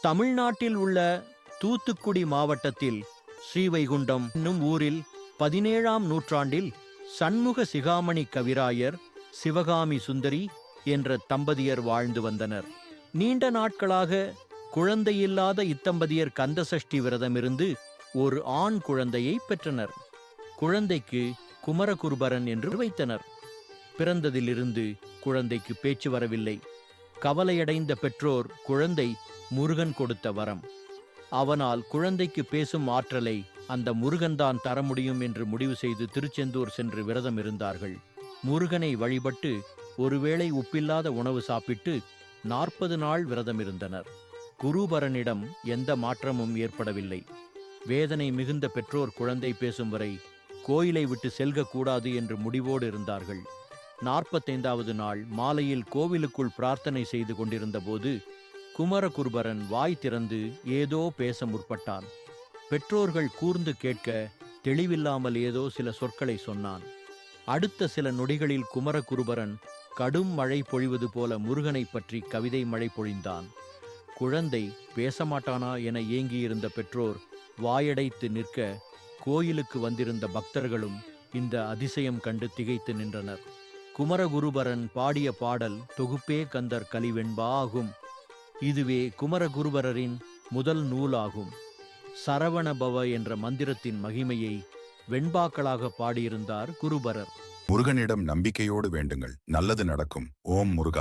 தமிழ்நாட்டில் உள்ள தூத்துக்குடி மாவட்டத்தில் ஸ்ரீவைகுண்டம் என்னும் ஊரில் பதினேழாம் நூற்றாண்டில் சண்முக சிகாமணி கவிராயர் சிவகாமி சுந்தரி என்ற தம்பதியர் வாழ்ந்து வந்தனர். நீண்ட நாட்களாக குழந்தையில்லாத இத்தம்பதியர் கந்தசஷ்டி விரதமிருந்து ஒரு ஆண் குழந்தையை பெற்றனர். குழந்தைக்கு குமரகுருபரன் என்று வைத்தனர். பிறந்ததிலிருந்து குழந்தைக்கு பேச்சு வரவில்லை. கவலையடைந்த பெற்றோர் குழந்தை முருகன் கொடுத்த வரம். அவனால் குழந்தைக்கு பேசும் ஆற்றலை அந்த முருகன்தான் தர முடியும் என்று முடிவு செய்து திருச்செந்தூர் சென்று விரதம் இருந்தார்கள். முருகனை வழிபட்டு ஒருவேளை உப்பில்லாத உணவு சாப்பிட்டு நாற்பது நாள் விரதம் இருந்தனர். குருபரனிடம் எந்த மாற்றமும் ஏற்படவில்லை. வேதனை மிகுந்த பெற்றோர் குழந்தை பேசும் வரை கோயிலை விட்டு செல்கக்கூடாது என்று முடிவோடு இருந்தார்கள். நாற்பத்தைந்தாவது நாள் மாலையில் கோவிலுக்குள் பிரார்த்தனை செய்து கொண்டிருந்தபோது குமரகுருபரன் வாய் திறந்து ஏதோ பேச முற்பட்டான். பெற்றோர்கள் கூர்ந்து கேட்க தெளிவில்லாமல் ஏதோ சில சொற்களை சொன்னான். அடுத்த சில நொடிகளில் குமரகுருபரன் கடும் மழை பொழிவது போல முருகனைப் பற்றி கவிதை மழை பொழிந்தான். குழந்தை பேசமாட்டானா என ஏங்கியிருந்த பெற்றோர் வாயடைத்து நிற்க கோயிலுக்கு வந்திருந்த பக்தர்களும் இந்த அதிசயம் கண்டு திகைத்து நின்றனர். குமரகுருபரன் பாடிய பாடல் தொகுப்பே கந்தர் கலிவெண்பா ஆகும். இதுவே குமரகுருபரரின் முதல் நூலாகும். சரவணபவ என்ற மந்திரத்தின் மகிமையை வெண்பாக்களாக பாடியிருந்தார் குருபரர். முருகனிடம் நம்பிக்கையோடு வேண்டுங்கள். நல்லது நடக்கும். ஓம் முருகா.